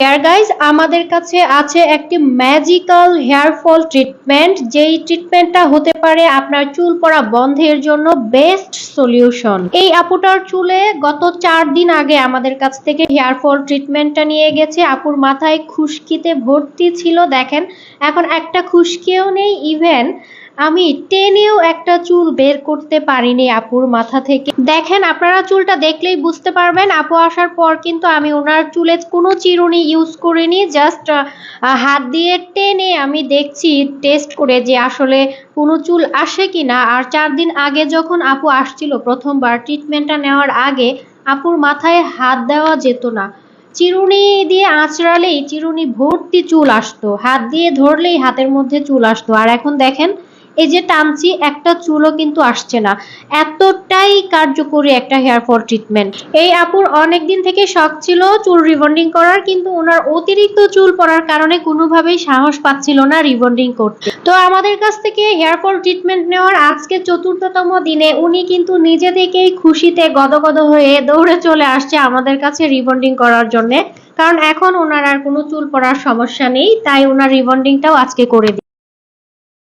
Hair guys আমাদের কাছে আছে একটি ম্যাজিক্যাল হেয়ার ফল ট্রিটমেন্ট যেই ট্রিটমেন্টটা হতে পারে আপনার চুল পড়া বন্ধের জন্য বেস্ট সলিউশন এই আপুটার চুলে গত চার দিন আগে আমাদের কাছ থেকে হেয়ার ফল ট্রিটমেন্টটা নিয়ে গেছে। আপুর মাথায় খুশকিতে ভর্তি ছিল, দেখেন। এখন একটা খুশকিও নেই ইভেন আমি টেনেও একটা চুল বের করতে পারিনি আপুর মাথা থেকে। দেখেন, আপনারা চুলটা দেখলেই বুঝতে পারবেন, আপু আসার পর কিন্তু আমি ওনার চুলে কোনো চিরুনি ইউজ করিনি জাস্ট হাত দিয়ে টেনে আমি দেখছি টেস্ট করে যে আসলে কোনো চুল আসে কিনা। আর চার দিন আগে যখন আপু আসছিল প্রথমবার ট্রিটমেন্টটা নেওয়ার আগে আপুর মাথায় হাত দেওয়া যেত না। চিরুনি দিয়ে আঁচড়ালেই চিরুনি ভর্তি চুল আসতো, হাত দিয়ে ধরলেই হাতের মধ্যে চুল আসতো। আর এখন দেখেন এই যে টানছি, একটা চুলও কিন্তু আসছে না। এতটাই কার্যকরী একটা হেয়ার ফল ট্রিটমেন্ট এই আপুর অনেক দিন থেকে শখ ছিল চুল রিবন্ডিং করার, কিন্তু ওনার অতিরিক্ত চুল পড়ার কারণে কোনোভাবেই সাহস পাচ্ছিল না রিবন্ডিং করতে। তো আমাদের কাছ থেকে হেয়ার ফল ট্রিটমেন্ট নেওয়ার আজকে চতুর্থতম দিনে উনি কিন্তু নিজে থেকেই খুশিতে গদগদ হয়ে দৌড়ে চলে আসছে আমাদের কাছে রিবন্ডিং করার জন্য। কারণ এখন ওনার আর কোনো চুল পড়ার সমস্যা নেই, তাই ওনার রিবন্ডিংটাও আজকে করে